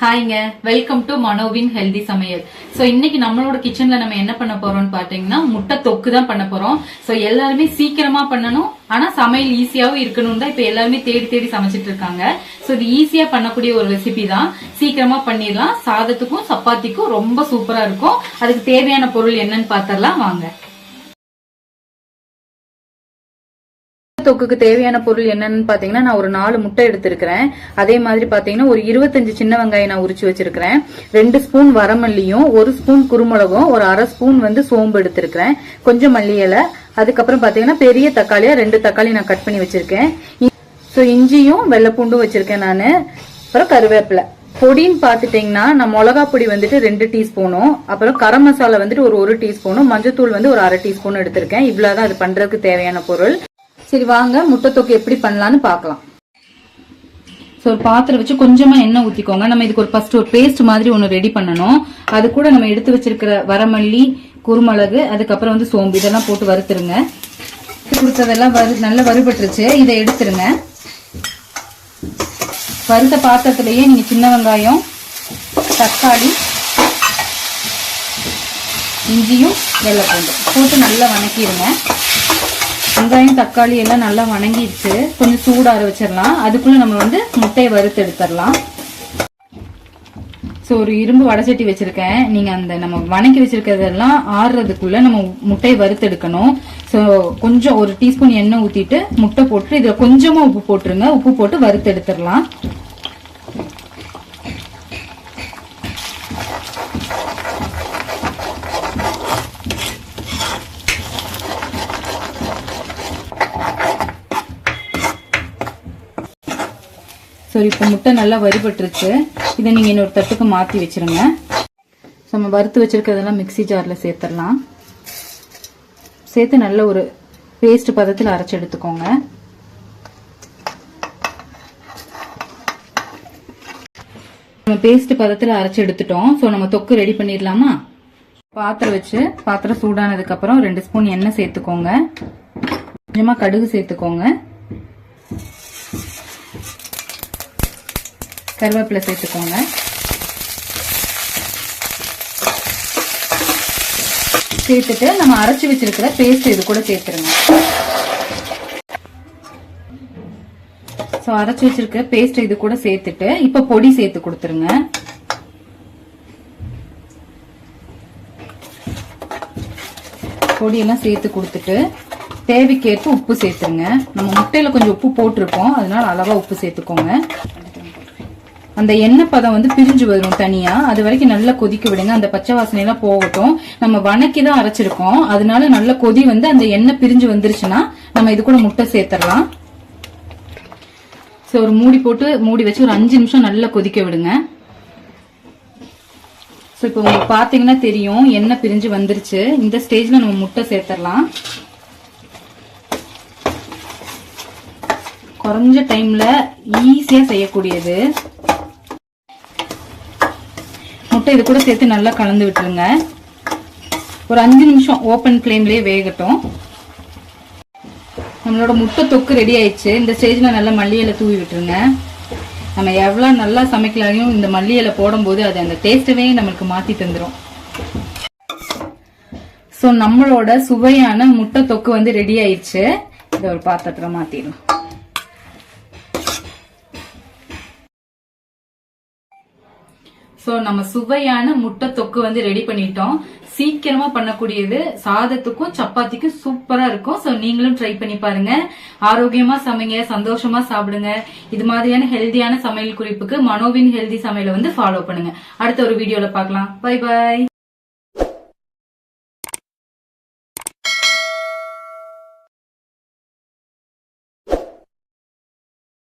ஹாய்ங்க. Welcome to மனோவின் healthy சமையல். So இன்னைக்கு நம்மளோட கிச்சன்ல நம்ம என்ன பண்ண போறோம்னு பாத்தீங்கன்னா முட்டை தொக்கு தான் பண்ண போறோம். சோ எல்லாருமே சீக்கிரமா பண்ணணும். ஆனா சமையல் ஈஸியாவும் இருக்கணும் தான் இப்ப எல்லாருமே தேடி தேடி சமைச்சிட்டு இருக்காங்க. சோ இது ஈஸியா பண்ணக்கூடிய ஒரு ரெசிபி தான். சீக்கிரமா பண்ணிடலாம். சாதத்துக்கும் சப்பாத்திக்கும் ரொம்ப சூப்பரா இருக்கும். அதுக்கு தேவையான பொருள் என்னன்னு பாத்திரலாம் வாங்க. தொக்குக்கு தேவையான பொருள் என்னன்னு பாத்தீங்கன்னா நான் ஒரு நாலு முட்டை எடுத்திருக்கிறேன். அதே மாதிரி பாத்தீங்கன்னா ஒரு இருபத்தஞ்சு சின்ன வெங்காயம் நான் உரிச்சு வச்சிருக்கிறேன். ரெண்டு ஸ்பூன் வரமல்லியும் ஒரு ஸ்பூன் குருமிளகும் ஒரு அரை ஸ்பூன் வந்து சோம்பு எடுத்திருக்கிறேன். கொஞ்சம் மல்லி இலை அதுக்கப்புறம் பாத்தீங்கன்னா பெரிய தக்காளியா ரெண்டு தக்காளி நான் கட் பண்ணி வச்சிருக்கேன். ஸோ இஞ்சியும் வெள்ளைப்பூண்டும் வச்சிருக்கேன் நான். அப்புறம் கருவேப்பிலை. பொடின்னு பார்த்துட்டிங்கன்னா நான் மிளகா பொடி வந்துட்டு ரெண்டு டீஸ்பூனும் அப்புறம் கரம் மசாலா வந்துட்டு ஒரு ஒரு டீஸ்பூனும் மஞ்சத்தூள் வந்து ஒரு அரை டீஸ்பூன் எடுத்திருக்கேன். இவ்வளவுதான் அது பண்றதுக்கு தேவையான பொருள். சரி வாங்க முட்டை தொக்கு எப்படி பண்ணலாம்னு பார்க்கலாம். ஸோ ஒரு பாத்திரம் வச்சு கொஞ்சமா எண்ணெய் ஊத்திக்கோங்க. நம்ம இதுக்கு ஒரு ஃபர்ஸ்ட் ஒரு பேஸ்ட் மாதிரி ஒன்று ரெடி பண்ணணும். அது கூட நம்ம எடுத்து வச்சிருக்கிற வரமல்லி குருமிளகு அதுக்கப்புறம் வந்து சோம்பு இதெல்லாம் போட்டு வறுத்துருங்க. கொடுத்ததெல்லாம் வறு நல்லா வறுபட்டுருச்சு. இதை எடுத்துருங்க. வறுத்த பாத்திரத்திலேயே நீங்க சின்ன வெங்காயம் தக்காளி இஞ்சியும் வெள்ளைப்பூண்டு போட்டு நல்லா வணக்கிடுங்க வெங்காயம் தக்காளி எல்லாம் நல்லா வணங்கிடுச்சு. கொஞ்சம் சூடார வச்சிடலாம். அதுக்குள்ள நம்ம வந்து முட்டையை வறுத்து எடுத்துடலாம். ஸோ ஒரு இரும்பு வடசட்டி வச்சிருக்கேன். நீங்க அந்த நம்ம வணக்கி வச்சிருக்கிறதெல்லாம் ஆறுறதுக்குள்ள நம்ம முட்டையை வறுத்து எடுக்கணும். ஸோ கொஞ்சம் ஒரு டீஸ்பூன் எண்ணெய் ஊத்திட்டு முட்டை போட்டு இதுல கொஞ்சமா உப்பு போட்டுருங்க. உப்பு போட்டு வறுத்து எடுத்துடலாம். ஸோ இப்போ முட்டை நல்லா வறுபட்டுருச்சு. இதை நீங்கள் இன்னொரு தட்டுக்கு மாற்றி வச்சிருங்க. ஸோ நம்ம வறுத்து வச்சுருக்கிறதெல்லாம் மிக்ஸி ஜாரில் சேர்த்துடலாம். சேர்த்து நல்ல ஒரு பேஸ்ட் பதத்தில் அரைச்சி எடுத்துக்கோங்க. நம்ம பேஸ்ட் பதத்தில் அரைச்சி எடுத்துட்டோம். ஸோ நம்ம தொக்கு ரெடி பண்ணிடலாமா? பாத்திரம் வச்சு பாத்திரம் சூடானதுக்கப்புறம் ரெண்டு ஸ்பூன் எண்ணெய் சேர்த்துக்கோங்க. கொஞ்சமாக கடுகு சேர்த்துக்கோங்க. கருவேப்பிலை சேர்த்துக்கோங்க. சேர்த்துட்டு நம்ம அரைச்சி வச்சிருக்கிற பேஸ்ட் இது கூட சேர்த்துருங்க. ஸோ அரைச்சி வச்சிருக்கிற பேஸ்ட் இது கூட சேர்த்துட்டு இப்போ பொடி சேர்த்து கொடுத்துருங்க. பொடியெல்லாம் சேர்த்து கொடுத்துட்டு தேவைக்கேற்ப உப்பு சேர்த்துருங்க. நம்ம முட்டையில கொஞ்சம் உப்பு போட்டிருக்கோம் அதனால அளவா உப்பு சேர்த்துக்கோங்க. அந்த எண்ணெய் பதம் வந்து பிரிஞ்சு வரும் தனியா. அது வரைக்கும் நல்லா கொதிக்க விடுங்க. அந்த பச்சை வாசனை எல்லாம் போகட்டும். நம்ம வணக்கி தான் அரைச்சிருக்கோம். அதனால நல்ல கொதி வந்து அந்த எண்ணெய் பிரிஞ்சு வந்துருச்சுன்னா நம்ம இது கூட முட்டை சேர்த்துடலாம். ஸோ ஒரு மூடி போட்டு மூடி வச்சு ஒரு அஞ்சு நிமிஷம் நல்லா கொதிக்க விடுங்க. ஸோ இப்போ உங்களுக்கு பார்த்தீங்கன்னா தெரியும். எண்ணெய் பிரிஞ்சு வந்துருச்சு. இந்த ஸ்டேஜ்ல நம்ம முட்டை சேர்த்துடலாம். குறைஞ்ச டைம்ல ஈஸியா செய்யக்கூடியது. முட்டை இது கூட சேர்த்து நல்லா கலந்து விட்டுருங்க. ஒரு அஞ்சு நிமிஷம் ஓப்பன் ஃப்ளேம்லேயே வேகட்டும். நம்மளோட முட்டை தொக்கு ரெடி ஆயிடுச்சு. இந்த ஸ்டேஜில் நல்லா மல்லி இலை தூவி விட்டுருங்க. நம்ம எவ்வளோ நல்லா சமைக்கலாயும் இந்த மல்லி இலை போடும்போது அது அந்த டேஸ்ட்டவே நம்மளுக்கு மாற்றி தந்துடும் ஸோ நம்மளோட சுவையான முட்டை தொக்கு வந்து ரெடி ஆயிடுச்சு. இதை ஒரு பாத்திரத்தில் மாத்திடலாம். ஸோ நம்ம சுவையான முட்டை தொக்கு வந்து ரெடி பண்ணிட்டோம். சீக்கிரமா பண்ணக்கூடியது சாதத்துக்கும் சப்பாத்திக்கும் சூப்பரா இருக்கும். ஸோ நீங்களும் ட்ரை பண்ணி பாருங்க. ஆரோக்கியமா சமைங்க சந்தோஷமா சாப்பிடுங்க. இது மாதிரியான ஹெல்தியான சமையல் குறிப்புக்கு மனோவின் ஹெல்தி சமையலை வந்து ஃபாலோ பண்ணுங்க. அடுத்த ஒரு வீடியோல பார்க்கலாம். By by